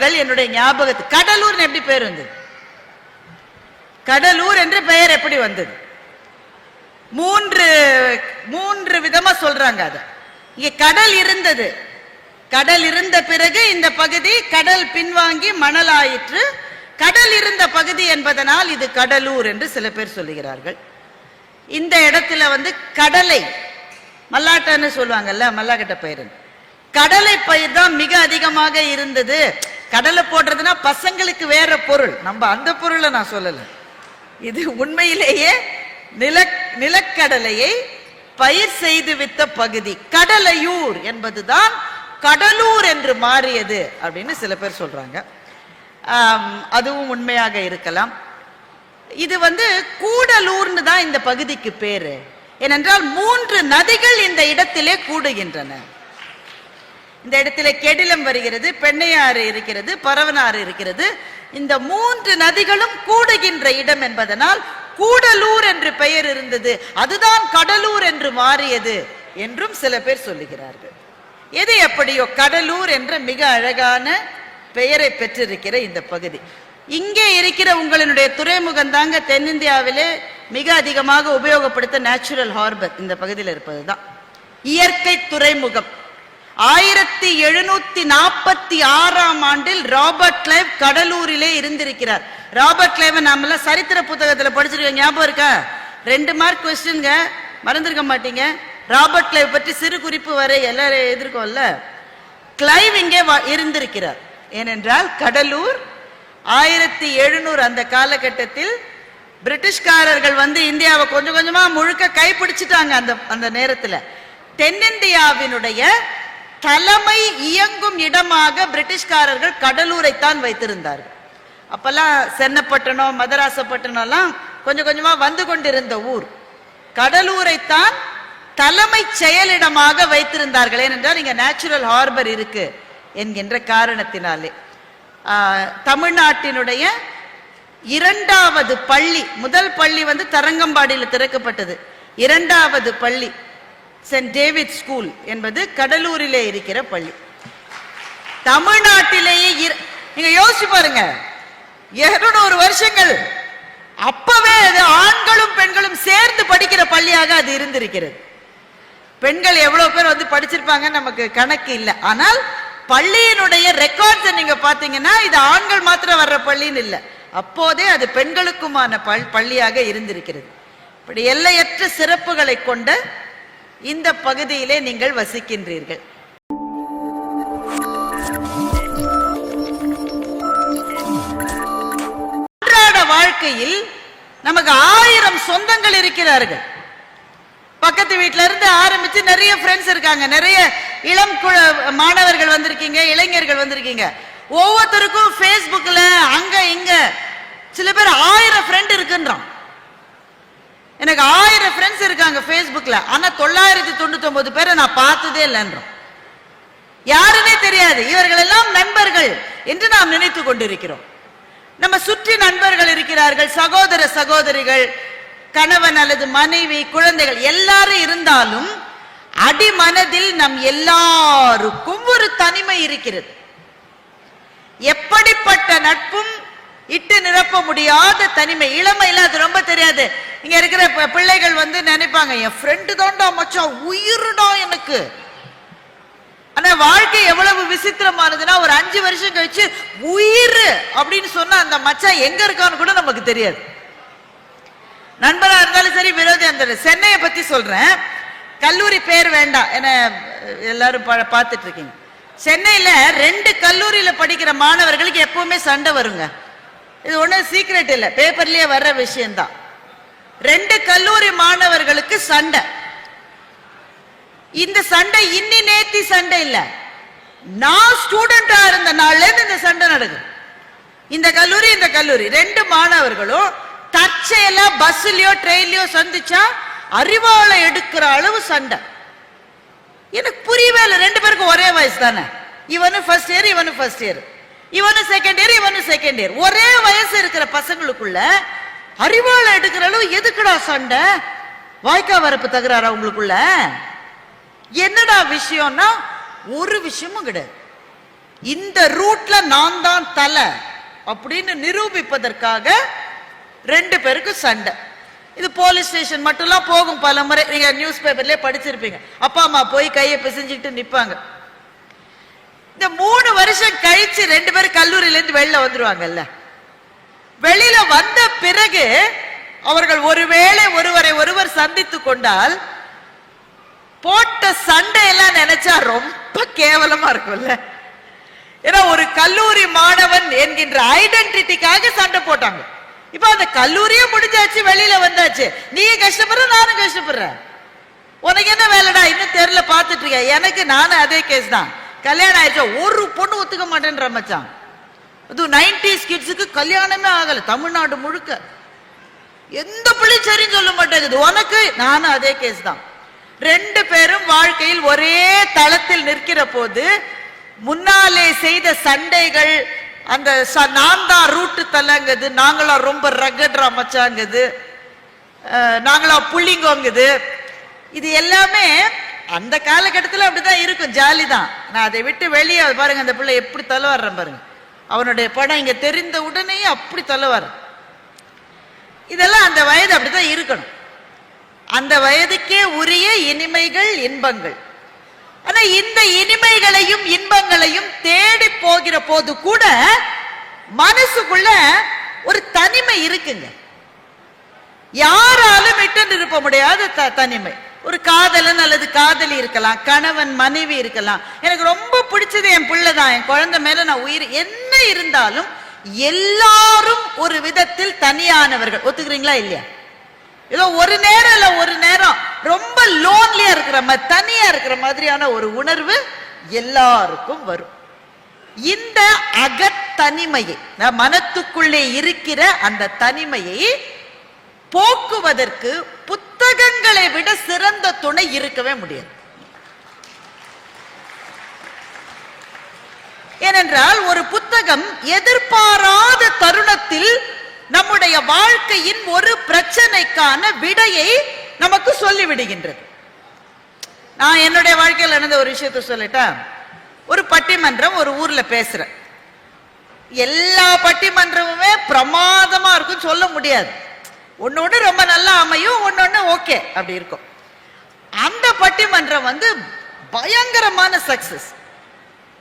கடலூர்கள் என்னுடைய ஞாபகத்து கடலூர் எப்படி பேர் வந்தது? கடலூர் என்று பெயர் எப்படி வந்தது? மூன்று மூன்று விதமா சொல்றாங்க அத. இங்க கடல் இருந்தது. கடல் இருந்த பிறகு இந்த பகுதி கடல் பின்வாங்கி மணலாயிற்று. கடல் இருந்த பகுதி என்பதனால் இது கடலூர் என்று சில பேர் சொல்லுகிறார்கள். இந்த இடத்துல வந்து கடலை மல்லாட்டன்னு சொல்லுவாங்கல்ல மல்லாக்கட்ட பயிர். கடலை பயிர் தான் மிக அதிகமாக இருந்தது. கடலை போடுறதுன்னா பசங்களுக்கு வேற பொருள். நம்ம அந்த பொருளை நான் சொல்லல. இது உண்மையிலேயே நில நிலக்கடலையை பயிர் செய்து வித்த பகுதி. கடலையூர் என்பதுதான் கடலூர் என்று மாறியது அப்படின்னு சில பேர் சொல்றாங்க. அதுவும் உண்மையாக இருக்கலாம். இது வந்து கூடலூர்னு தான் இந்த பகுதிக்கு பேரு. ஏனென்றால் மூன்று நதிகள் இந்த இடத்திலே கூடுகின்றன. இந்த இடத்திலே கெடிலம் வருகிறது பெண்ணையாறு இருக்கிறது பரவனாறு இருக்கிறது. இந்த மூன்று நதிகளும் கூடுகின்ற இடம் என்பதனால் கூடலூர் என்று பெயர் இருந்தது. அதுதான் கடலூர் என்று மாறியது என்றும் சில பேர் சொல்லுகிறார்கள். எது எப்படியோ கடலூர் என்ற மிக அழகான பெயரை பெற்றிருக்கிற இந்த பகுதி. இங்கே இருக்கிற உங்களுடைய துறைமுகம் தாங்க தென்னிந்தியாவிலே மிக அதிகமாக உபயோகப்படுத்த நேச்சுரல் ஹார்பர் இந்த பகுதியில் இருப்பதுதான். இயற்கை துறைமுகம். ஆயிரத்தி எழுநூத்தி நாற்பத்தி ஆறாம் ஆண்டில் ராபர்ட் கிளைவ் கடலூரிலே இருந்திருக்கிறார். ராபர்ட் கிளைவ் நாம சரித்திர புத்தகத்துல படிச்சிருக்கோம். ஞாபகம் இருக்கா? ரெண்டு மார்க் கொஸ்டின்ங்க மறந்துருக்க மாட்டீங்க. ராபர்ட் கிளைவ் பற்றி சிறு குறிப்பு வரை எல்லாரும் எதிர்க்கோம்ல? கிளைவ் இங்கே இருந்திருக்கிறார். ஏனென்றால் கடலூர் ஆயிரத்தி எழுநூறு அந்த காலகட்டத்தில் பிரிட்டிஷ்காரர்கள் வந்து இந்தியாவை கொஞ்சம் கொஞ்சமா முழுக்க கைப்பிடிச்சிட்டாங்க அந்த அந்த நேரத்தில். தென்னிந்தியாவினுடைய தலைமை இயங்கும் இடமாக பிரிட்டிஷ்காரர்கள் கடலூரை தான் வைத்திருந்தார்கள். அப்பெல்லாம் சென்னப்பட்டணம் மதராசப்பட்டினம்லாம் கொஞ்சம் கொஞ்சமா வந்து கொண்டிருந்த ஊர். கடலூரைத்தான் தலைமை செயலிடமாக வைத்திருந்தார்கள். ஏனென்றால் இங்க நேச்சுரல் ஹார்பர் இருக்கு என்கின்ற காரணத்தினாலே. தமிழ்நாட்டினுடைய இரண்டாவது பள்ளி முதல் பள்ளி வந்து தரங்கம்பாடியில் திறக்கப்பட்டது. இரண்டாவது பள்ளி. சென்ட் டேவிட் ஸ்கூல் என்பது கடலூரிலே இருக்கிற பள்ளி. தமிழ்நாட்டிலேயே நீங்க யோசிச்சு பாருங்க. இருநூறு வருஷங்கள். அப்பவே அது ஆண்களும் பெண்களும் சேர்ந்து படிக்கிற பள்ளியாக அது இருந்திருக்கிறது. பெண்கள் எவ்வளவு பேர் வந்து படிச்சிருப்பாங்க நமக்கு கணக்கு இல்லை. ஆனால் பள்ளியினுடைய ரெக்கார்ட்ஸ் நீங்க பாத்தீங்கன்னா இது ஆண்கள் மாத்திரம் வர்ற பள்ளின்னு இல்லை. அப்போதே அது பெண்களுக்குமான பள்ளியாக இருந்திருக்கிறது. இப்படி எல்லையற்ற சிறப்புகளை கொண்ட இந்த பகுதியிலே நீங்கள் வசிக்கின்றீர்கள். அன்றாட வாழ்க்கையில் நமக்கு ஆயிரம் சொந்தங்கள் இருக்கிறார்கள். பக்கத்து வீட்டில இருந்து ஆரம்பிச்சு நிறைய ஃப்ரெண்ட்ஸ் இருக்காங்க. நிறைய இளம் குழ- மாணவர்கள் வந்திருக்கீங்க இளைஞர்கள் வந்திருக்கீங்க. ஒவ்வொருத்தருக்கும் ஃபேஸ்புக்கில் அங்க இங்க சில பேர் ஆயிரம் ஃப்ரெண்ட் இருக்குன்றான். எனக்கு ஆயிரம் ஃப்ரெண்ட்ஸ் இருக்காங்க ஃபேஸ்புக்கில் ஆனால் தொள்ளாயிரத்தி தொண்ணூத்தொம்பது பேரை நான் பார்த்ததே இல்லைன்றோம். யாருமே தெரியாது. இவர்கள் எல்லாம் நண்பர்கள் என்று நாம் நினைத்து கொண்டிருக்கிறோம். நம்ம சுற்றி நண்பர்கள் இருக்கிறார்கள் சகோதர சகோதரிகள் கணவன் அல்லது மனைவி குழந்தைகள் எல்லாரும் இருந்தாலும் அடிமனதில் நம் எல்லாருக்கும் ஒரு தனிமை இருக்கிறது. எப்படிப்பட்ட நட்பும் இட்டு நிரப்ப முடியாத தனிமை. இளமையில அது ரொம்ப தெரியாது. இங்க இருக்கிற பிள்ளைகள் வந்து நினைப்பாங்க என் ஃப்ரெண்டு தான்டா மச்சான் உயிருடா எனக்கு. ஆனா வாழ்க்கை எவ்வளவு விசித்திரமானதுன்னா ஒரு அஞ்சு வருஷம் கழிச்சு உயிர் அப்படின்னு சொன்னா அந்த மச்சான் எங்க இருக்கான்னு கூட நமக்கு தெரியாது. நண்பரா இருந்தாலும் சரி விரோதி அந்த சென்னையை பத்தி சொல்றேன். கல்லூரி பேர் வேண்டாம். என எல்லாரும் பார்த்துட்டு இருக்கீங்க. சென்னையில ரெண்டு கல்லூரியில படிக்கிற மாணவர்களுக்கு எப்பவுமே சண்டை வருங்க. இது ஒன்றும் சீக்ரெட் இல்லை. பேப்பர்லேயே வர்ற விஷயம்தான். ரெண்டு கல்லூரி மாணவர்களுக்கு சண்டை. இந்த சண்டை இன்னி நேத்தி சண்டை இல்லை. நான் ஸ்டூடெண்டா இருந்த நாள்ல இருந்து இந்த சண்டை நடக்குது. இந்த கல்லூரி இந்த கல்லூரி. ரெண்டு மாணவர்களும் தற்செயலா பஸ்லயோ ட்ரெயின்லயோ சந்திச்சா அறிவாளை எடுக்கிற அளவு சண்டை. எனக்கு புரியவே இல்லை. ரெண்டு பேருக்கும் ஒரே வயசு தானே இவனு ஃபர்ஸ்ட் இயர் இவனு ஃபர்ஸ்ட் இயர் இவனு செகண்ட் இயர் இவனு செகண்ட் இயர் ஒரே வயசு இருக்கிற பசங்களுக்குள்ள அறிவாளை எடுக்கிற அளவு எதுக்குடா சண்டை? வாய்க்கா வரப்பு தகுறாரா உங்களுக்குள்ள? என்னடா விஷயம்னா ஒரு விஷயமும் கிடையாது. இந்த ரூட்ல நான் தான் தலை அப்படின்னு நிரூபிப்பதற்காக ரெண்டு பேருக்கும் சண்டை. இது போலீஸ் ஸ்டேஷன் மட்டும்லாம் போகும் பல முறை. நீங்க நியூஸ் பேப்பர்லயே படிச்சிருப்பீங்க. அப்பா அம்மா போய் கையை பிசைஞ்சுக்கிட்டு நிப்பாங்க. இந்த மூணு வருஷம் கழிச்சு ரெண்டு பேரும் கல்லூரியில இருந்து வெளில வந்துருவாங்கல்ல. வெளியில வந்த பிறகு அவர்கள் ஒருவேளை ஒருவரை ஒருவர் சந்தித்து கொண்டால் போட்ட சண்டையெல்லாம் நினைச்சா ரொம்ப கேவலமா இருக்கும்ல. ஏன்னா ஒரு கல்லூரி மாணவன் என்கின்ற ஐடென்டிட்டிக்காக சண்டை போட்டாங்க. இப்ப அந்த கல்லூரியும் முடிஞ்சாச்சு வெளியில வந்தாச்சு. நீ கஷ்டப்படுற நானும் கஷ்டப்படுறேன். உனக்கு என்ன வேலைடா? இன்னும் தெரியல பார்த்துட்டு இருக்க. எனக்கு நானும் அதே கேஸ் தான். கல்யாணம் ஆயிடுச்சா? ஒரு பொண்ணு ஒத்துக்க மாட்டேன்ற மச்சான். அது நைன்டிஸ் கிட்ஸுக்கு கல்யாணமே ஆகல தமிழ்நாடு முழுக்க. எந்த பிள்ளை சரின்னு சொல்ல மாட்டேங்குது. உனக்கு நானும் அதே கேஸ் தான். ரெண்டு பேரும் வாழ்க்கையில் ஒரே தளத்தில் நிற்கிற போது முன்னாலே செய்த சண்டைகள் அந்த ச- நான் தான் ரூட்டு தலங்குது நாங்களா ரொம்ப ரகட்ரா மச்சாங்குது நாங்களா புள்ளிங்கோங்குது. இது எல்லாமே அந்த காலகட்டத்தில் அப்படிதான் இருக்கும் ஜாலி தான் நான் அதை விட்டு வெளியே பாருங்க அந்த பிள்ளை எப்படி தலவாடுறேன் பாருங்க. அவனுடைய படம் இங்க தெரிந்த உடனே அப்படி தலவார் இதெல்லாம் அந்த வயது அப்படிதான் இருக்கணும். அந்த வயதுக்கே உரிய இனிமைகள் இன்பங்கள். ஆனா இந்த இனிமைகளையும் இன்பங்களையும் தேடி போகிற போது கூட மனசுக்குள்ள ஒரு தனிமை இருக்குங்க. யாராலும் விட்டு நிறுத்த முடியாத த- தனிமை. ஒரு காதலன் அல்லது காதலி இருக்கலாம் கணவன் மனைவி இருக்கலாம். எனக்கு ரொம்ப பிடிச்சது என் பிள்ளை தான் என் குழந்தை மேல நான் உயிர். என்ன இருந்தாலும் எல்லாரும் ஒரு விதத்தில் தனியானவர்கள். ஒத்துக்கிறீங்களா இல்லையா? ஏதோ ஒரு நேரம் இல்ல ஒரு நேரம். ரொம்ப லோன்லியா இருக்கிற மாதிரி தனியா இருக்கிற மாதிரியான ஒரு உணர்வு எல்லாருக்கும் வரும். இந்த அகத்தனிமையை மனத்துக்குள்ளே இருக்கிற அந்த தனிமையை போக்குவதற்கு புத்தகங்களை விட சிறந்த துணை இருக்கவே முடியாது. ஏனென்றால் ஒரு புத்தகம் எதிர்பாராத தருணத்தில் நம்முடைய வாழ்க்கையின் ஒரு பிரச்சனைக்கான விடையை நமக்கு சொல்லிவிடுகின்றது. நான் என்னுடைய வாழ்க்கையில் நடந்த ஒரு விஷயத்தை சொல்லிட்டா ஒரு பட்டிமன்றம் ஒரு ஊர்ல பேசுறேன். எல்லா பட்டிமன்றமுமே பிரமாதமா இருக்கும் சொல்ல முடியாது. ஒன்று ரொம்ப நல்லா அமையும் ஒன்று ஓகே அப்படி இருக்கும். அந்த பட்டிமன்றம் வந்து பயங்கரமான சக்சஸ்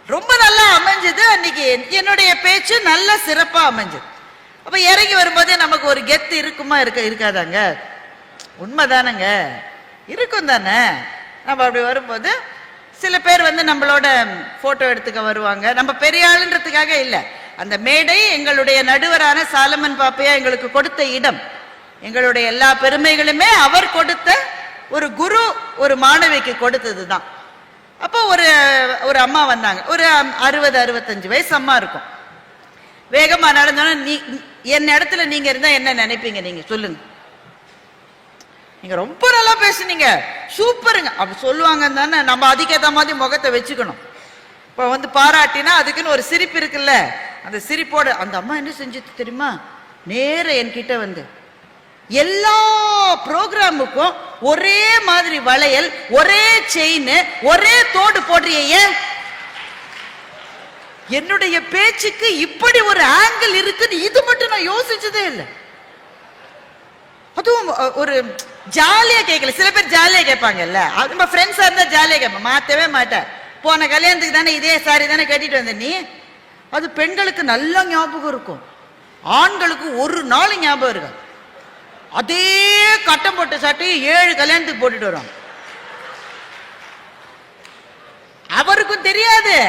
ரொம்ப நல்லா அமைஞ்சது அன்னைக்கு என்னுடைய பேச்சு நல்ல சிறப்பா அமைஞ்சது. அப்ப இறங்கி வரும்போதே நமக்கு ஒரு கெத்து இருக்குமா இருக்க இருக்காதாங்க? உண்மைதானங்க. இருக்கும் தானே? நம்ம அப்படி வரும்போது சில பேர் வந்து நம்மளோட போட்டோ எடுத்துக்க வருவாங்க. நம்ம பெரிய ஆளுன்றதுக்காக இல்லை. அந்த மேடை எங்களுடைய நடுவரான சாலமன் பாப்பையா எங்களுக்கு கொடுத்த இடம். எங்களுடைய எல்லா பெருமைகளுமே அவர் கொடுத்த ஒரு குரு ஒரு மாணவிக்கு கொடுத்தது தான் அப்போ ஒரு ஒரு அம்மா வந்தாங்க. ஒரு அறுபது அறுபத்தஞ்சு வயசு அம்மா இருக்கும். வேகமா நடந்தோன்னா நீ என் இடத்துல நீங்க இருந்தா என்ன நினைப்பீங்க நீங்க? சொல்லுங்க. நீங்க ரொம்ப நல்லா பேசுனீங்க. சூப்பருங்க. அப்படி சொல்லுவாங்கன்னு தானே நம்ம அதுக்கேற்ற மாதிரி முகத்தை வச்சுக்கணும். இப்ப வந்து பாராட்டினா அதுக்குன்னு ஒரு சிரிப்பு இருக்குல்ல. அந்த சிரிப்போட அந்த அம்மா என்ன செஞ்சது தெரியுமா? நேர என்கிட்ட வந்து எல்லா ப்ரோக்ராமுக்கும் ஒரே மாதிரி வளையல் ஒரே செயின் ஒரே தோடு போடுறியே என்னுடைய பேச்சுக்கு இப்படி ஒரு ஆங்கிள் இருக்குன்னு இது மட்டும் நான் யோசிச்சதே இல்லை. அதுவும் ஒரு ஜாலியா கேட்கல சில பேர் ஜாலியா கேட்பாங்கல்ல. அது நம்ம ஃப்ரெண்ட்ஸா இருந்தா ஜாலியா கேட்பேன் மாத்தவே மாட்டேன். போன கல்யாணத்துக்கு தானே இதே சாரி தானே கட்டிட்டு வந்த நீ? அது பெண்களுக்கு நல்ல ஞாபகம் இருக்கும். ஆண்களுக்கு ஒரு நாள் ஞாபகம் இருக்கும் அதே கட்டம் போட்ட சட்டையை ஏழு கல்யாணத்துக்கு போட்டுட்டு வரோம். அவருக்கும் தெரியாது.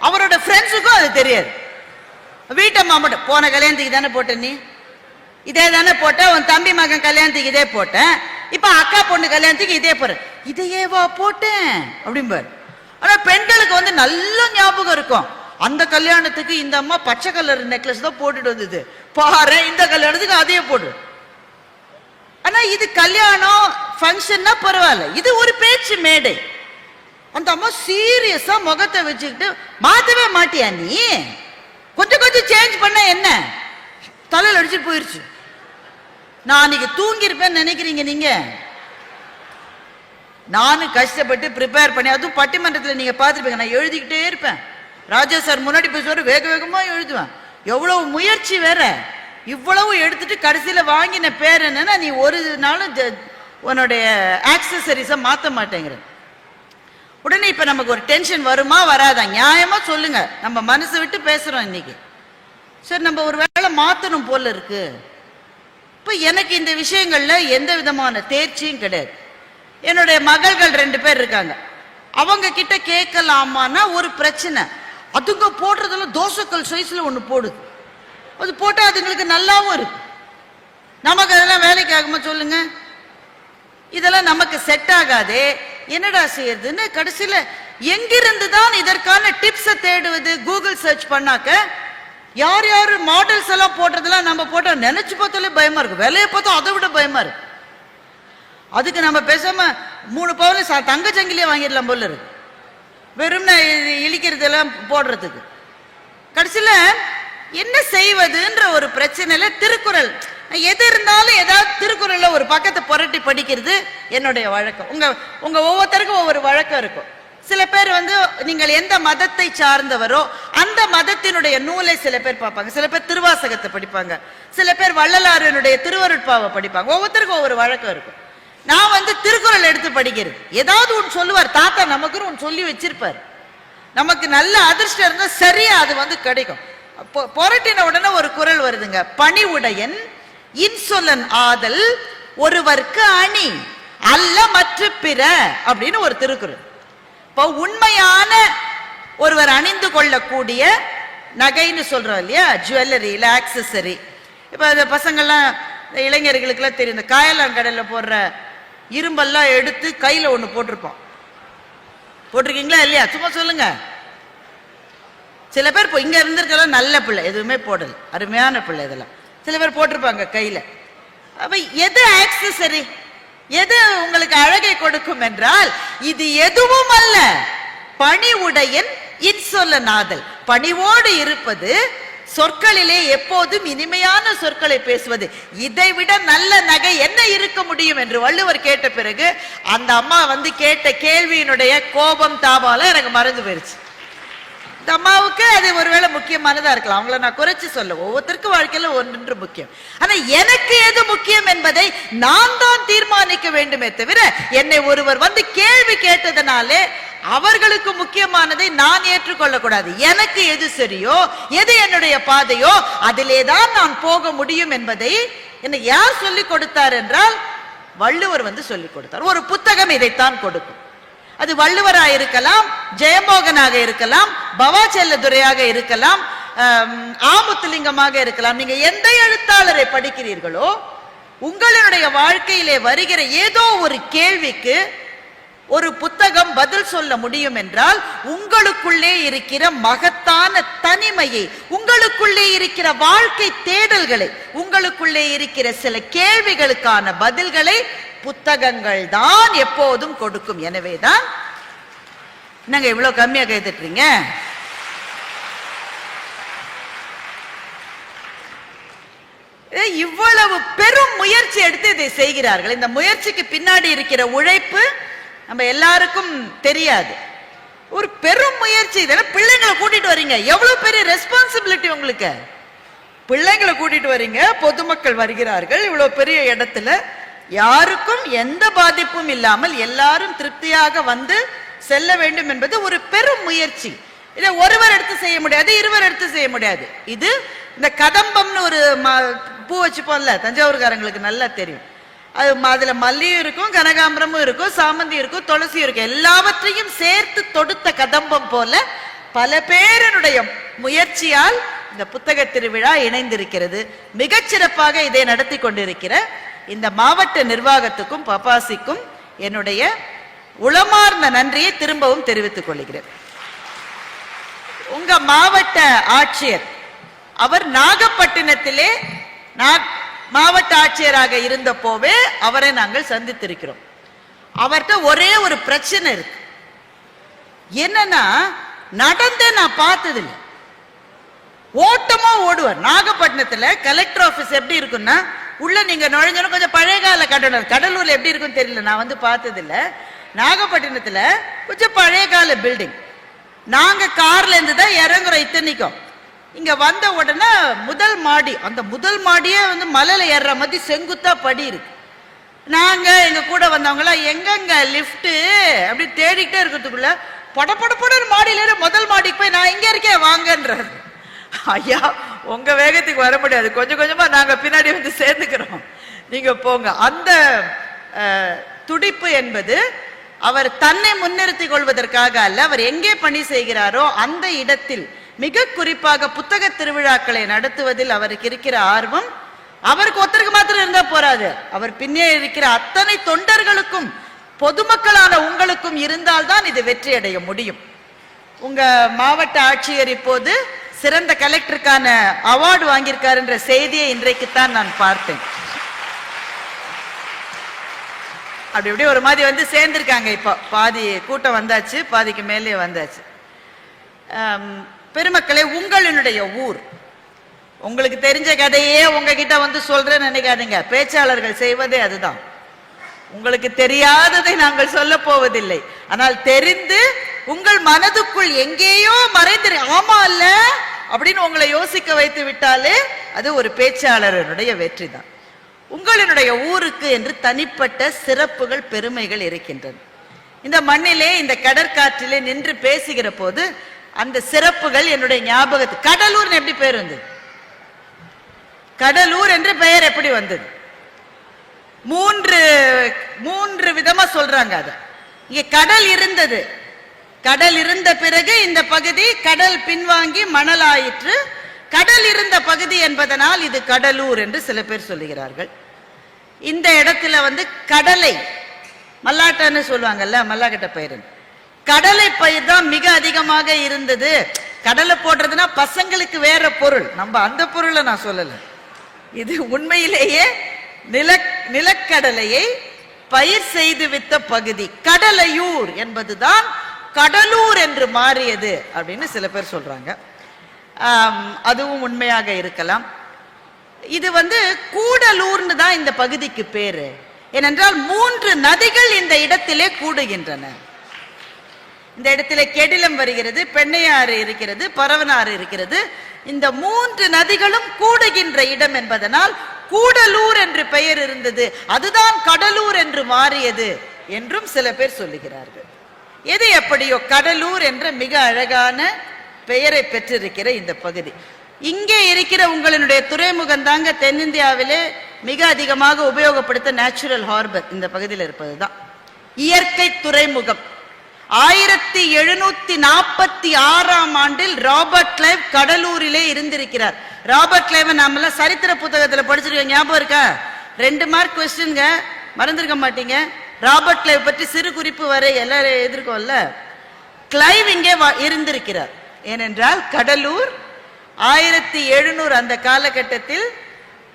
அவரோட ஃப்ரெண்ட்ஸுக்கும் அது தெரியாது. வீட்டம்மா மட்டும் போன கல்யாணத்துக்கு தானே போட்ட நீ? இதே தானே போட்ட உன் தம்பி மகன் கல்யாணத்துக்கு இதே போட்டேன். இப்ப அக்கா பொண்ணு கல்யாணத்துக்கு இதே போற. இதையேவா போட்டேன். அப்படிம்பாரு. ஆனா பெண்களுக்கு வந்து நல்ல ஞாபகம் இருக்கும். அந்த கல்யாணத்துக்கு இந்த அம்மா பச்சை கலர் நெக்லஸ் தான் போட்டுட்டு வந்தது. பாரு இந்த கல்யாணத்துக்கு அதே போட்டு ஆனா இது கல்யாணம் ஃபங்க்ஷன்னா பரவாயில்ல. இது ஒரு பேச்சு மேடை. அந்த அம்மா சீரியஸா முகத்தை வச்சுக்கிட்டு மாத்தவே மாட்டியா நீ? கொஞ்சம் கொஞ்சம் சேஞ்ச் பண்ண என்ன? தலையில் அடிச்சுட்டு போயிருச்சு. நான் அன்னைக்கு தூங்கியிருப்பேன்னு நினைக்கிறீங்க நீங்க? நானும் கஷ்டப்பட்டு ப்ரிப்பேர் பண்ணி அதுவும் பட்டிமன்றத்தில் நீங்க பார்த்துருப்பீங்க. நான் எழுதிக்கிட்டே இருப்பேன். ராஜா சார் முன்னாடி பேசுவார் வேக வேகமாக எழுதுவேன் எவ்வளவு முயற்சி வேற. இவ்வளவு எடுத்துட்டு கடைசியில வாங்கின பேர் என்னன்னா நீ ஒரு நாளும் உன்னுடைய ஆக்சசரிஸை மாற்ற மாட்டேங்கிற. உடனே இப்ப நமக்கு ஒரு டென்ஷன் வருமா வராதா? நியாயமா சொல்லுங்க. நம்ம மனசை விட்டு பேசுறோம் இன்னைக்கு. சரி நம்ம ஒரு வேளை மாத்தணும் போல இருக்கு. இப்ப எனக்கு இந்த விஷயங்கள்ல எந்த விதமான தேர்ச்சியும் கிடையாது. என்னுடைய மகள்கள் ரெண்டு பேர் இருக்காங்க. அவங்க கிட்ட கேட்கலாமான்னா ஒரு பிரச்சனை. அதுங்க போடுறதுல தோசைக்கல் சைஸில் ஒண்ணு போடுது. அது போட்டால் அதுங்களுக்கு நல்லாவும் இருக்கும் நமக்கு அதெல்லாம் வேலைக்கு ஆகுமா சொல்லுங்க? இதெல்லாம் நமக்கு செட் ஆகாதே. என்னடா செய்யறதுன்னு கடைசியில எங்கிருந்து தான் இதற்கான டிப்ஸை தேடுவது கூகுள் சர்ச் பண்ணாக்க யார் யார் மாடல்ஸ் எல்லாம் போடுறதெல்லாம் நம்ம போட்டால் நினைச்சு பார்த்தாலே பயமா இருக்கும் விலையை பார்த்தா அதை விட பயமா இருக்கு. அதுக்கு நம்ம பேசாம மூணு பவுன் ச- தங்க சங்கிலியே வாங்கிடலாம் போல இருக்கு. வெறும் இழிக்கிறதெல்லாம் போடுறதுக்கு. கடைசியில என்ன செய்வதுன்ற ஒரு பிரச்சனையில திருக்குறள். எது இருந்தாலும் ஏதாவது திருக்குறள்ல ஒரு பக்கத்தை புரட்டி படிக்கிறது என்னுடைய வழக்கம். உங்க உங்க ஒவ்வொருத்தருக்கும் ஒவ்வொரு வழக்கம் இருக்கும். சில பேர் வந்து நீங்கள் எந்த மதத்தை சார்ந்தவரோ அந்த மதத்தினுடைய நூலை சில பேர் பார்ப்பாங்க. சில பேர் திருவாசகத்தை படிப்பாங்க. சில பேர் வள்ளலாரனுடைய திருவருட்பாவை படிப்பாங்க. ஒவ்வொருத்தருக்கும் ஒவ்வொரு வழக்கம் இருக்கும். நான் வந்து திருக்குறள் எடுத்து படிக்கிறது. ஏதாவது ஒன்று சொல்லுவார். தாத்தா நமக்குன்னு ஒன்று சொல்லி வச்சிருப்பார். நமக்கு நல்ல அதிர்ஷ்டம் இருந்தால் சரியா அது வந்து கிடைக்கும். புரட்டின உடனே ஒரு குறள் வருதுங்க. பணிவுடையன் இன்சொலன் ஆதல் ஒருவர்க்கு அணி அல்ல மற்ற பிற அப்படின்னு ஒரு திருக்குறள். இப்போ உண்மையான ஒருவர் அணிந்து கொள்ளக்கூடிய நகைன்னு சொல்றோம் இல்லையா? ஜுவல்லரி இல்லை ஆக்சசரி இப்போ இந்த பசங்கள்லாம் இந்த இளைஞர்களுக்கெல்லாம் தெரியும் இந்த காயலாங்கடல்ல போடுற இரும்பெல்லாம் எடுத்து கையில் ஒன்று போட்டிருப்போம். போட்டிருக்கீங்களா இல்லையா? சும்மா சொல்லுங்கள் சில பேர் இப்போ இங்க இருந்திருக்கலாம் நல்ல பிள்ளை எதுவுமே போடல. அருமையான பிள்ளை இதெல்லாம். சில பேர் போட்டிருப்பாங்க கையில. அப்ப எது ஆக்சசரி எது உங்களுக்கு அழகை கொடுக்கும் என்றால் இது எதுவும் அல்ல. பணிவுடையன் இன்சொல்ல நாதல். பணிவோடு இருப்பது சொற்களிலே எப்போதும் இனிமையான சொற்களை பேசுவது. இதை விட நல்ல நகை என்ன இருக்க முடியும் என்று வள்ளுவர் கேட்ட பிறகு அந்த அம்மா வந்து கேட்ட கேள்வியினுடைய கோபம் தாபால எனக்கு மறந்து போயிருச்சு. இந்த அம்மாவுக்கு அது ஒருவேளை முக்கியமானதா இருக்கலாம். அவங்கள நான் குறைச்சு சொல்ல ஒவ்வொருத்தருக்கும் வாழ்க்கையில ஒன்று முக்கியம். ஆனா எனக்கு எது முக்கியம் என்பதை நான் தான் தீர்மானிக்க வேண்டுமே தவிர என்னை ஒருவர் வந்து கேள்வி கேட்டதனாலே அவர்களுக்கு முக்கியமானதை நான் ஏற்றுக்கொள்ள கூடாது எனக்கு எது சரியோ எது என்னுடைய பாதையோ அதிலே தான் நான் போக முடியும் என்பதை என்னை யார் சொல்லிக் கொடுத்தார் என்றால் வள்ளுவர் வந்து சொல்லிக் கொடுத்தார். ஒரு புத்தகம் இதைத்தான் கொடுக்கும். அது வள்ளுவராக இருக்கலாம் ஜெயமோகனாக இருக்கலாம் பவாச்செல்லதுரையாக இருக்கலாம் ஆமுத்துலிங்கமாக இருக்கலாம். நீங்க எந்த எழுத்தாளரை படிக்கிறீர்களோ உங்களுடைய வாழ்க்கையிலே வருகிற ஏதோ ஒரு கேள்விக்கு ஒரு புத்தகம் பதில் சொல்ல முடியும் என்றால் உங்களுக்குள்ளே இருக்கிற மகத்தான தனிமையை உங்களுக்குள்ளே இருக்கிற வாழ்க்கை தேடல்களை உங்களுக்குள்ளே இருக்கிற சில கேள்விகளுக்கான பதில்களை புத்தகங்கள் தான் எப்போதும் கொடுக்கும். எனவே தான் நாங்கள் இவ்வளோ கம்மியாக தட்டுறீங்க இவ்வளவு பெரும் முயற்சி எடுத்து இதை செய்கிறார்கள். இந்த முயற்சிக்கு பின்னாடி இருக்கிற உழைப்பு நம்ம எல்லாருக்கும் தெரியாது. ஒரு பெரும் முயற்சி. இதெல்லாம் பிள்ளைங்களை கூட்டிட்டு வரீங்க? எவ்வளவு பெரிய ரெஸ்பான்சிபிலிட்டி உங்களுக்கு? பிள்ளைங்களை கூட்டிட்டு வரீங்க. பொதுமக்கள் வருகிறார்கள். இவ்வளவு பெரிய இடத்துல யாருக்கும் எந்த பாதிப்பும் இல்லாமல் எல்லாரும் திருப்தியாக வந்து செல்ல வேண்டும் என்பது ஒரு பெரும் முயற்சி. இதை ஒருவர் எடுத்து செய்ய முடியாது இருவர் எடுத்து செய்ய முடியாது. இது இந்த கதம்பம்னு ஒரு பூ வச்சுப்போம்ல தஞ்சாவூர்காரங்களுக்கு நல்லா தெரியும். அது அதில் மல்லியும் இருக்கும் கனகாம்பரமும் இருக்கும் சாமந்தி இருக்கும் துளசியும் இருக்கும். எல்லாவற்றையும் சேர்த்து தொடுத்த கதம்பம் போல பல பேரனுடைய முயற்சியால் இந்த புத்தக திருவிழா இணைந்திருக்கிறது. மிகச்சிறப்பாக இதை நடத்தி கொண்டிருக்கிற இந்த மாவட்ட நிர்வாகத்துக்கும் பப்பாசிக்கும் என்னுடைய உளமார்ந்த நன்றியை திரும்பவும் தெரிவித்துக் கொள்கிறேன். உங்க மாவட்ட ஆட்சியர் அவர் நாகப்பட்டினத்திலே மாவட்ட ஆட்சியராக இருந்த போவே அவரை நாங்கள் சந்தித்திருக்கிறோம். அவர்கிட்ட ஒரே ஒரு பிரச்சனை இருக்கு. என்னன்னா நடந்தே நான் பார்த்ததில்லை. ஓட்டமா ஓடுவார். நாகப்பட்டினத்துல கலெக்டர் ஆபீஸ் எப்படி இருக்குன்னா உள்ள நீங்க நுழைஞ்சாலும் கொஞ்சம் பழைய கால கட்டடம் கடலூர்ல எப்படி இருக்குன்னு தெரியல. நான் வந்து பார்த்ததில்ல. நாகப்பட்டினத்துல கொஞ்சம் பழைய கால பில்டிங் நாங்க கார்ல இருந்து தான் இறங்குறோம் இத்தனைக்கும். இங்க வந்த உடனே முதல் மாடி அந்த முதல் மாடியே வந்து மலையில ஏறுற மாதிரி செங்குத்தா படி இருக்கு. நாங்க எங்க கூட வந்தவங்களாம் எங்கெங்க லிஃப்ட்டு அப்படி தேடிக்கிட்டே இருக்கிறதுக்குள்ள படப்படப்படன்னு மாடியில முதல் மாடிக்கு போய் நான் இங்க இருக்கேன் வாங்கன்றாரு. ஐயா உங்க வேகத்துக்கு வர முடியாது. கொஞ்சம் கொஞ்சமா நாங்க பின்னாடி வந்து சேர்ந்துக்கிறோம். நீங்க போங்க. அந்த அஹ், துடிப்பு என்பது அவர் தன்னை முன்னிறுத்திக் கொள்வதற்காக அல்ல அவர் எங்கே பணி செய்கிறாரோ அந்த இடத்தில் மிக குறிப்பாக புத்தக திருவிழாக்களை நடத்துவதில் அவருக்கு இருக்கிற ஆர்வம் அவருக்கு ஒருத்தருக்கு மாத்திரம் இருந்தா போறாது. அவர் பின்னே இருக்கிற அத்தனை தொண்டர்களுக்கும் பொதுமக்களான உங்களுக்கும் இருந்தால்தான் இது வெற்றி அடைய முடியும். உங்க மாவட்ட ஆட்சியர் இப்போது சிறந்த கலெக்டருக்கான அவார்டு வாங்கியிருக்காருன்ற செய்தியை இன்றைக்குத்தான் நான் பார்த்தேன். அப்படி இப்படி ஒரு மாதிரி வந்து சேர்ந்திருக்காங்க இப்போ. பாதி கூட்டம் வந்தாச்சு பாதிக்கு மேலே வந்தாச்சு. பெருமக்களே உங்களினுடைய ஊர். உங்களுக்கு தெரிஞ்ச கதையே உங்ககிட்ட வந்து சொல்றேன்னு நினைக்காதீங்க. பேச்சாளர்கள் செய்வதே அதுதான். உங்களுக்கு தெரியாததை நாங்கள் சொல்ல போவதில்லை. ஆனால் தெரிந்து உங்கள் மனதுக்குள் எங்கேயோ மறைந்து ஆமா அல்ல? அப்படின்னு உங்களை யோசிக்க வைத்து விட்டாலே அது ஒரு பேச்சாளரனுடைய வெற்றி தான் உங்களினுடைய ஊருக்கு என்று தனிப்பட்ட சிறப்புகள் பெருமைகள் இருக்கின்றன. இந்த மண்ணிலே இந்த கடற்காற்றிலே நின்று பேசுகிற போது அந்த சிறப்புகள் என்னுடைய ஞாபகத்து கடலூர் எப்படி பேர் வந்தது? கடலூர் என்று பெயர் எப்படி வந்தது? மூன்று மூன்று விதமா சொல்றாங்க அதை. இங்க கடல் இருந்தது. கடல் இருந்த பிறகு இந்த பகுதி கடல் பின்வாங்கி மணலாயிற்று. கடல் இருந்த பகுதி என்பதனால் இது கடலூர் என்று சில பேர் சொல்லுகிறார்கள். இந்த இடத்துல வந்து கடலை மல்லாட்டன்னு சொல்லுவாங்கல்ல மல்லாக்கட்ட பயிர் கடலை பயிர் தான் மிக அதிகமாக இருந்தது. கடலை போடுறதுன்னா பசங்களுக்கு வேற பொருள். நம்ம அந்த பொருளை நான் சொல்லலை. இது உண்மையிலேயே நில நிலக்கடலையை பயிர் செய்து வித்த பகுதி. கடலையூர் என்பதுதான் கடலூர் என்று மாறியது அப்படின்னு சில பேர் சொல்றாங்க. அதுவும் உண்மையாக இருக்கலாம். இது வந்து கூடலூர்னு தான் இந்த பகுதிக்கு பேரு. ஏனென்றால் மூன்று நதிகள் இந்த இடத்திலே கூடுகின்றன. இந்த இடத்துல கெடிலம் வருகிறது பெண்ணையாறு இருக்கிறது பரவனாறு இருக்கிறது. இந்த மூன்று நதிகளும் கூடுகின்ற இடம் என்பதனால் கூடலூர் என்று பெயர் இருந்தது. அதுதான் கடலூர் என்று மாறியது என்றும் சில பேர் சொல்லுகிறார்கள். எது எப்படியோ கடலூர் என்ற மிக அழகான பெயரை பெற்றிருக்கிற இந்த பகுதி. இங்கே இருக்கிற உங்களினுடைய துறைமுகம் தாங்க தென்னிந்தியாவிலே மிக அதிகமாக உபயோகப்படுத்த நேச்சுரல் ஹார்பர் இந்த பகுதியில் இருப்பதுதான். இயற்கை துறைமுகம். ஆயிரத்தி எழுநூத்தி நாற்பத்தி ஆறாம் ஆண்டில் ராபர்ட் கிளைவ் கடலூரிலே இருந்திருக்கிறார். ராபர்ட் கிளைவ் நாம சரித்திர புத்தகத்துல படிச்சிருக்கோம். ஞாபகம் இருக்கா? ரெண்டு மார்க் கொஸ்டின்ங்க. மறந்துருக்க மாட்டீங்க. ராபர்ட் கிளைவ் பற்றி சிறு குறிப்பு வரை எல்லாரும் எதிர்க்கோம்ல கிளைவ் இங்கே இருந்திருக்கிறார். ஏனென்றால் கடலூர் ஆயிரத்தி எழுநூறு அந்த காலகட்டத்தில்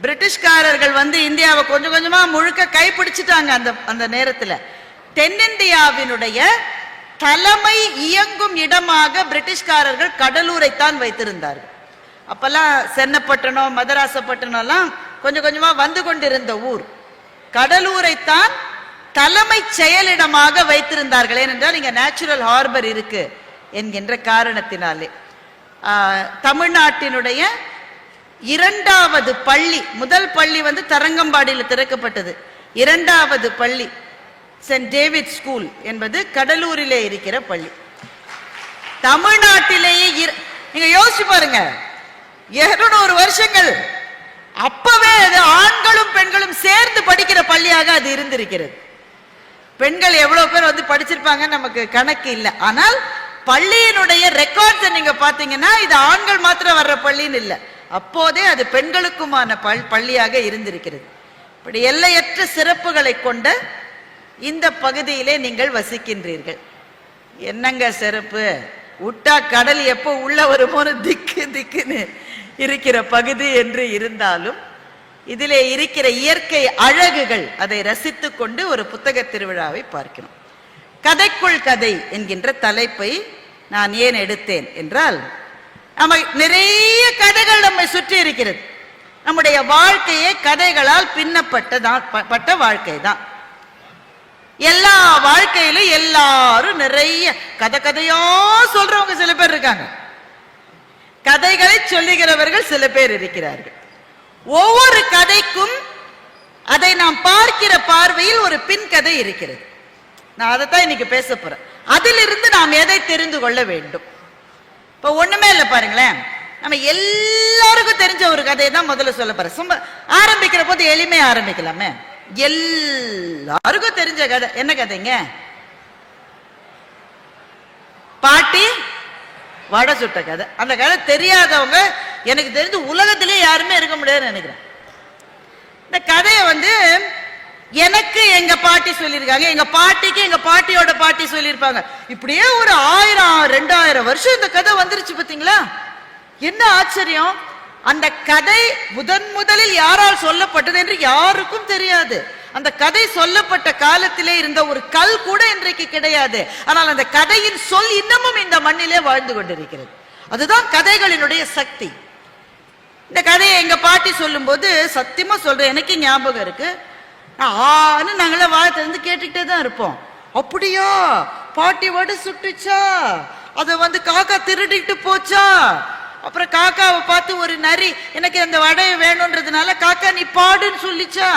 பிரிட்டிஷ்காரர்கள் வந்து இந்தியாவை கொஞ்சம் கொஞ்சமா முழுக்க கைப்பிடிச்சிட்டாங்க அந்த அந்த நேரத்தில். தென்னிந்தியாவினுடைய தலைமை இயங்கும் இடமாக பிரிட்டிஷ்காரர்கள் கடலூரைத்தான் வைத்திருந்தார்கள். அப்பெல்லாம் சென்னப்பட்டணம் மதராசப்பட்டினம் எல்லாம் கொஞ்சம் கொஞ்சமா வந்து கொண்டிருந்த ஊர். கடலூரைத்தான் தலைமை செயலிடமாக வைத்திருந்தார்கள். ஏனென்றால் இங்க நேச்சுரல் ஹார்பர் இருக்கு என்கின்ற காரணத்தினாலே. தமிழ்நாட்டினுடைய இரண்டாவது பள்ளி முதல் பள்ளி வந்து தரங்கம்பாடியில் திறக்கப்பட்டது. இரண்டாவது பள்ளி. சென்ட் டேவிட் ஸ்கூல் என்பது கடலூரிலே இருக்கிற பள்ளி. தமிழ்நாட்டிலேயே நீங்க யோசிச்சு பாருங்க. இருநூறு வருஷங்கள். அப்பவே அது ஆண்களும் பெண்களும் சேர்ந்து படிக்கிற பள்ளியாக அது இருந்திருக்கிறது. பெண்கள் எவ்வளவு பேர் வந்து படிச்சிருப்பாங்கன்னு நமக்கு கணக்கு இல்லை. ஆனால் பள்ளியினுடைய ரெக்கார்ட்ஸை நீங்க பாத்தீங்கன்னா இது ஆண்கள் மாத்திரம் வர்ற பள்ளின்னு இல்லை. அப்போதே அது பெண்களுக்குமான பள்ளியாக இருந்திருக்கிறது. இப்படி எல்லையற்ற சிறப்புகளை கொண்ட இந்த பகுதியிலே நீங்கள் வசிக்கின்றீர்கள். என்னங்க சிறப்பு விட்டா கடல் எப்போ உள்ள வருமோன்னு திக்கு திக்குன்னு இருக்கிற பகுதி என்று இருந்தாலும் இதிலே இருக்கிற இயற்கை அழகுகள் அதை ரசித்து கொண்டு ஒரு புத்தக திருவிழாவை பார்க்கணும் கதைக்குள் கதை என்கின்ற தலைப்பை நான் ஏன் எடுத்தேன் என்றால் நம்ம நிறைய கதைகள் நம்மை சுற்றி இருக்கிறது. நம்முடைய வாழ்க்கையே கதைகளால் பின்னப்பட்டதான் பட்ட வாழ்க்கை தான் எல்லா வாழ்க்கையிலும் எல்லாரும் நிறைய கதை கதையோ சொல்றவங்க சில பேர் இருக்காங்க. கதைகளை சொல்லுகிறவர்கள் சில பேர் இருக்கிறார்கள். ஒவ்வொரு கதைக்கும் அதை நாம் பார்க்கிற பார்வையில் ஒரு பின் கதை இருக்கிறது. நான் அதை தான் இன்னைக்கு பேச போறேன். அதிலிருந்து நாம் எதை தெரிந்து கொள்ள வேண்டும்? இப்ப ஒண்ணுமே இல்லை பாருங்களேன். நம்ம எல்லாருக்கும் தெரிஞ்ச ஒரு கதையை தான் முதல்ல சொல்ல போறேன். சும்மா ஆரம்பிக்கிற போது எளிமையா ஆரம்பிக்கலாமே. எல்லாருக்கும் தெரிஞ்ச கதை. என்ன கதைங்க? பாட்டி வடை சுட்ட கதை. அந்த கதை தெரியாதவங்க எனக்கு தெரிஞ்சு உலகத்திலே யாருமே இருக்க முடியாதுன்னு நினைக்கிறேன். இந்த கதையை வந்து எனக்கு எங்க பாட்டி சொல்லியிருக்காங்க. எங்க பாட்டிக்கு எங்க பாட்டியோட பாட்டி சொல்லியிருப்பாங்க. இப்படியே ஒரு ஆயிரம் ரெண்டாயிரம் வருஷம் இந்த கதை வந்துருச்சு பார்த்தீங்களா என்ன ஆச்சரியம்? அந்த கதை முதன் முதலில் யாரால் சொல்லப்பட்டது என்று யாருக்கும் தெரியாது. அந்த கதை சொல்லப்பட்ட காலத்திலே இருந்த ஒரு கல் கூட இன்றைக்கு கிடையாது. ஆனால் அந்த கதையின் சொல் இன்னமும் இந்த மண்ணிலே வாழ்ந்து கொண்டிருக்கிறது. அதுதான் கதைகளினுடைய சக்தி. இந்த கதையை எங்க பாட்டி சொல்லும்போது சத்தியமா சொல்றேன். எனக்கு ஞாபகம் இருக்கு. நான் ஆன்னு நாங்களே வாழை கேட்டுக்கிட்டே தான் இருப்போம். அப்படியா? பாட்டி வடு சுட்டுச்சா? அதை வந்து காக்கா திருடிட்டு போச்சா? அப்புறம் காக்காவை பார்த்து ஒரு நரி எனக்கு அந்த வடையை வேணுன்றதுனால காக்கா நீ பாடுன்னு சொல்லிச்சா?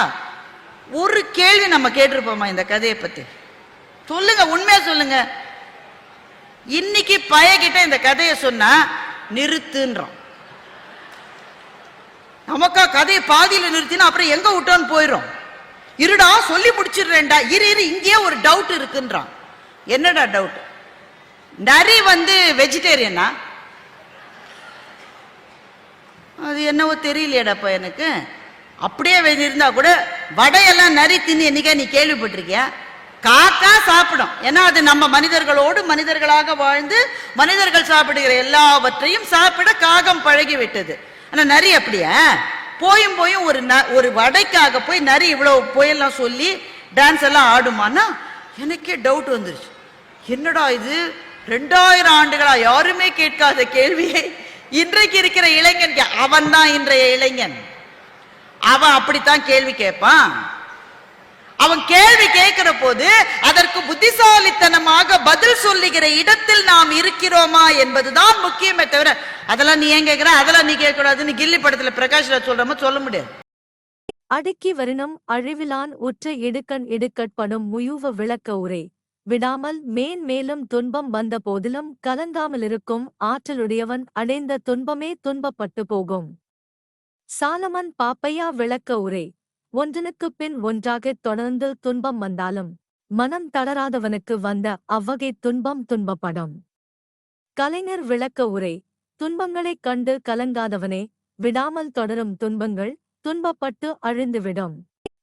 ஒரு கேள்வி நம்ம கேட்டிருப்போமா இந்த கதையை பத்தி? சொல்லுங்க உண்மையா சொல்லுங்க. இன்னைக்கு பையகிட்ட இந்த கதையை சொன்னா நிறுத்துன்றோம் நமக்கா கதையை பாதியில் நிறுத்தினா அப்புறம் எங்க விட்டோன்னு போயிடும் இருடா சொல்லி முடிச்சிடுறேன்டா. இரு இரு இங்கேயே ஒரு டவுட் இருக்குன்றான். என்னடா டவுட் நரி வந்து வெஜிடேரியனா அது என்னவோ தெரியலையேடாப்பா எனக்கு. அப்படியே இருந்தா கூட வடையெல்லாம் நரி தின்னு என்னைக்கா நீ கேள்விப்பட்டிருக்கியா? காக்கா சாப்பிடும். ஏன்னா அது நம்ம மனிதர்களோடு மனிதர்களாக வாழ்ந்து மனிதர்கள் சாப்பிடுகிற எல்லாவற்றையும் சாப்பிட காகம் பழகி விட்டது ஆனா நரி அப்படியா? போயும் போயும் ஒரு ந- ஒரு வடைக்காக போய் நரி இவ்வளவு போயெல்லாம் சொல்லி டான்ஸ் எல்லாம் ஆடுமானா எனக்கே டவுட் வந்துருச்சு. என்னடா இது? ரெண்டாயிரம் ஆண்டுகளா யாருமே கேட்காத கேள்வியை. இன்றைக்கு இருக்கிற இளைஞன் அவன் தான் இன்றைய இளைஞன். அவன் அப்படித்தான் கேள்வி கேட்பான். அவன் கேள்வி கேட்கிற போது அதற்கு புத்திசாலித்தனமாக பதில் சொல்லுகிற இடத்தில் நாம் இருக்கிறோமா என்பதுதான் முக்கியமே தவிர அதெல்லாம் நீ ஏன் கேட்கிற? அதெல்லாம் நீ கேட்க கூடாதுன்னு கில்லி படத்துல பிரகாஷ் ராஜ் சொல்ற சொல்ல முடியாது. அடுக்கி வருணம் அழிவிலான் உற்ற இடுக்கண் எடுக்கட்படும் முயுவ விளக்க உரை. விடாமல் மேன்மேலும் துன்பம் வந்த போதிலும் கலங்காமலிருக்கும் ஆற்றலுடையவன் அடைந்த துன்பமே துன்பப்பட்டு போகும். சாலமன் பாப்பையா விளக்க உரை. ஒன்றனுக்குப் பின் ஒன்றாகத் தொடர்ந்து துன்பம் வந்தாலும் மனம் தளராதவனுக்கு வந்த அவ்வகை துன்பம் துன்பப்படும். கலைஞர் விளக்க உரை. துன்பங்களைக் கண்டு கலங்காதவனே விடாமல் தொடரும் துன்பங்கள் துன்பப்பட்டு அழிந்துவிடும்.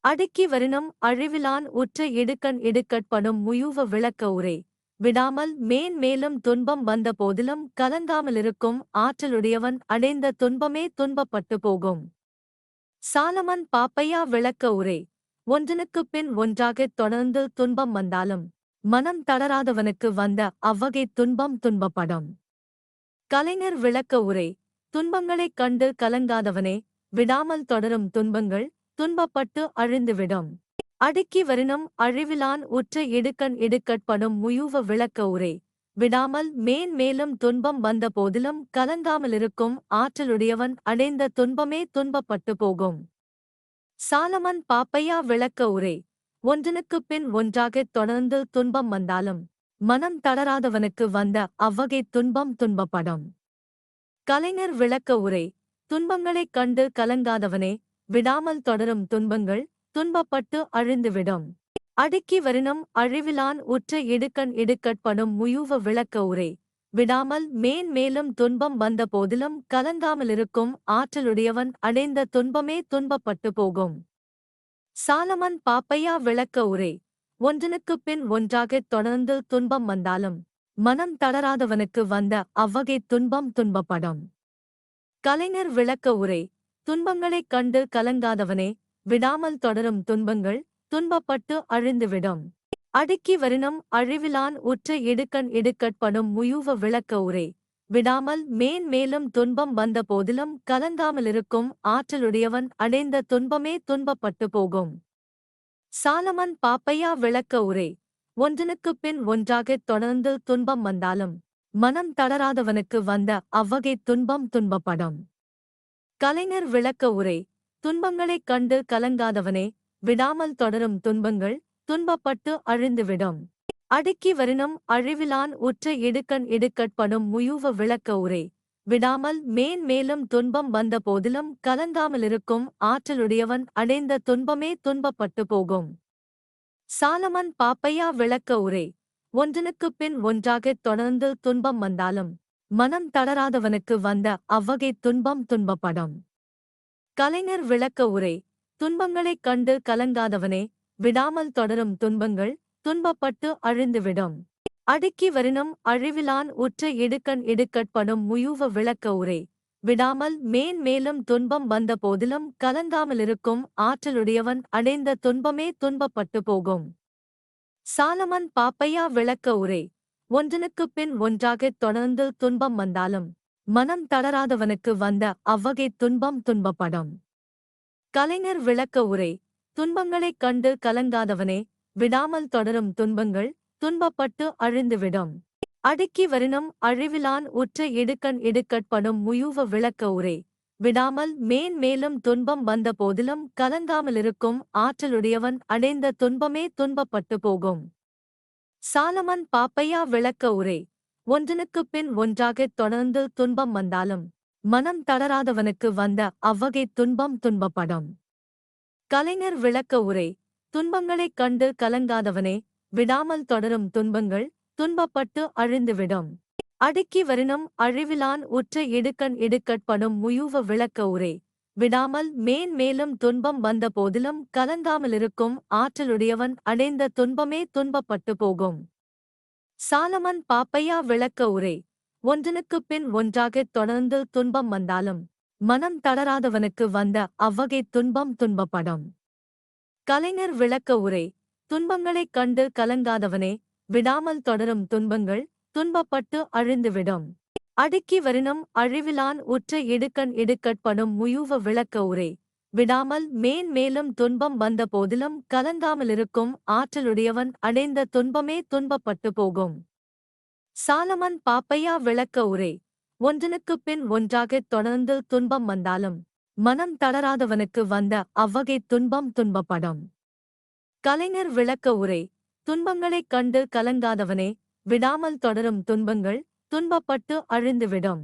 அடுக்கி வரினும் அழிவிலான் உற்ற இடுக்கண் இடுக்கட்படும் முயுவ விளக்க உரை. விடாமல் மேன்மேலும் துன்பம் வந்த போதிலும் கலங்காமலிருக்கும் ஆற்றலுடையவன் அடைந்த துன்பமே துன்பப்பட்டு போகும். சாலமன் பாப்பையா விளக்க உரை. ஒன்றனுக்குப் பின் ஒன்றாகத் தொடர்ந்து துன்பம் வந்தாலும் மனம் தளராதவனுக்கு வந்த அவ்வகை துன்பம் துன்பப்படும். கலைஞர் விளக்க உரை. துன்பங்களைக் கண்டு கலங்காதவனே விடாமல் தொடரும் துன்பங்கள் துன்பப்பட்டு அழிந்துவிடும். அடுக்கி வருணம் அழிவிலான் உற்ற இடுக்கண் இடுக்கட்படும் முயுவ விளக்க உரை. விடாமல் மேன் மேலும் துன்பம் வந்த போதிலும் கலங்காமலிருக்கும் ஆற்றலுடையவன் அடைந்த துன்பமே துன்பப்பட்டு போகும். சாலமன் பாப்பையா விளக்க உரை. ஒன்றனுக்குப் பின் ஒன்றாகத் தொடர்ந்து துன்பம் வந்தாலும் மனம் தளராதவனுக்கு வந்த அவ்வகை துன்பம் துன்பப்படும். கலைஞர் விளக்க உரை. துன்பங்களைக் கண்டு கலங்காதவனே விடாமல் தொடரும் துன்பங்கள் துன்பப்பட்டு அழிந்துவிடும். அடுக்கி வருணம் அழிவிலான் உற்ற இடுக்கண் இடுக்கட்படும் முயூவ விளக்க உரை. விடாமல் மேன்மேலும் துன்பம் வந்த போதிலும் கலங்காமலிருக்கும் ஆற்றலுடையவன் அடைந்த துன்பமே துன்பப்பட்டு போகும். சாலமன் பாப்பையா விளக்க உரை. ஒன்றனுக்குப் பின் ஒன்றாகத் தொடர்ந்து துன்பம் வந்தாலும் மனம் தளராதவனுக்கு வந்த அவ்வகை துன்பம் துன்பப்படும். கலைஞர் விளக்க உரை. துன்பங்களைக் கண்டு கலங்காதவனே விடாமல் தொடரும் துன்பங்கள் துன்பப்பட்டு அழிந்துவிடும். அடுக்கி வரினும் அழிவிலான் உற்ற இடுக்கண் இடுக்கட்படும் முயுவ விளக்க உரை. விடாமல் மேன் மேலும் துன்பம் வந்த போதிலும் கலங்காமலிருக்கும் ஆற்றலுடையவன் அடைந்த துன்பமே துன்பப்பட்டு போகும். சாலமன் பாப்பையா விளக்க உரை. ஒன்றனுக்குப் பின் ஒன்றாகத் தொடர்ந்து துன்பம் வந்தாலும் மனம் தளராதவனுக்கு வந்த அவ்வகை துன்பம் துன்பப்படும். கலைஞர் விளக்க உரை துன்பங்களைக் கண்டு கலங்காதவனே விடாமல் தொடரும் துன்பங்கள் துன்பப்பட்டு அழிந்துவிடும். அடுக்கி வரினும் அழிவிலான் உற்ற இடுக்கண் இடுக்கட்படும் முயுவ விளக்க உரை விடாமல் மேன் மேலும் துன்பம் வந்த போதிலும் கலங்காமலிருக்கும் ஆற்றலுடையவன் அடைந்த துன்பமே துன்பப்பட்டு போகும். சாலமன் பாப்பையா விளக்க உரை ஒன்றனுக்குப் பின் ஒன்றாகத் தொடர்ந்து துன்பம் வந்தாலும் மனம் தளராதவனுக்கு வந்த அவ்வகை துன்பம் துன்பப்படும். கலைஞர் விளக்க உரை துன்பங்களைக் கண்டு கலங்காதவனே விடாமல் தொடரும் துன்பங்கள் துன்பப்பட்டு அழிந்துவிடும். அடுக்கி வரினும் அழிவிலான் உற்ற இடுக்கண் இடுக்கட்படும் முயூவ விளக்க உரை விடாமல் மேன்மேலும் துன்பம் வந்த போதிலும் கலங்காமலிருக்கும் ஆற்றலுடையவன் அடைந்த துன்பமே துன்பப்பட்டு போகும். சாலமன் பாப்பையா விளக்க உரை ஒன்றனுக்குப் பின் ஒன்றாகத் தொடர்ந்து துன்பம் வந்தாலும் மனம் தளராதவனுக்கு வந்த அவ்வகை துன்பம் துன்பப்படும். கலைஞர் விளக்க உரை துன்பங்களைக் கண்டு கலங்காதவனே விடாமல் தொடரும் துன்பங்கள் துன்பப்பட்டு அழிந்துவிடும். அடுக்கி வரினும் அழிவிலான் உற்ற இடுக்கண் இடுக்கட்படும் முயுவ விளக்க உரை விடாமல் மேன் மேலும் துன்பம் வந்த போதிலும் கலங்காமலிருக்கும் ஆற்றலுடையவன் அடைந்த துன்பமே துன்பப்பட்டு போகும். சாலமன் பாப்பையா விளக்க உரை. ஒன்றனுக்குப் பின் ஒன்றாகத் தொடர்ந்து துன்பம் வந்தாலும் மனம் தளராதவனுக்கு வந்த அவ்வகை துன்பம் துன்பப்படும். கலைஞர் விளக்க உரை. துன்பங்களைக் கண்டு கலங்காதவனே விடாமல் தொடரும் துன்பங்கள் துன்பப்பட்டு அழிந்துவிடும். அடுக்கி வரினும் அழிவிலான் உற்ற இடுக்கண் இடுக்கட்படும் முயூவ விளக்க உரை. விடாமல் மேன் மேலும் துன்பம் வந்த போதிலும் கலங்காமலிருக்கும் ஆற்றலுடையவன் அடைந்த துன்பமே துன்பப்பட்டு போகும். சாலமன் பாப்பையா விளக்க உரை. ஒன்றனுக்குப் பின் ஒன்றாகத் தொடர்ந்து துன்பம் வந்தாலும் மனம் தளராதவனுக்கு வந்த அவ்வகை துன்பம் துன்பப்படும். கலைஞர் விளக்க உரை. துன்பங்களைக் கண்டு கலங்காதவனே விடாமல் தொடரும் துன்பங்கள் துன்பப்பட்டு அழிந்துவிடும். அடுக்கி வரினும் அழிவிலான் உற்ற இடுக்கண் இடுக்கட்படும் முயூவ விளக்க உரை. விடாமல் மேன் மேலும் துன்பம் வந்த போதிலும் கலங்காமலிருக்கும் ஆற்றலுடையவன் அடைந்த துன்பமே துன்பப்பட்டு போகும். சாலமன் பாப்பையா விளக்க உரை. ஒன்றனுக்குப் பின் ஒன்றாகத் தொடர்ந்து துன்பம் வந்தாலும் மனம் தளராதவனுக்கு வந்த அவ்வகை துன்பம் துன்பப்படும். கலைஞர் விளக்க உரை. துன்பங்களைக் கண்டு கலங்காதவனே விடாமல் தொடரும் துன்பங்கள் துன்பப்பட்டு அழிந்துவிடும்.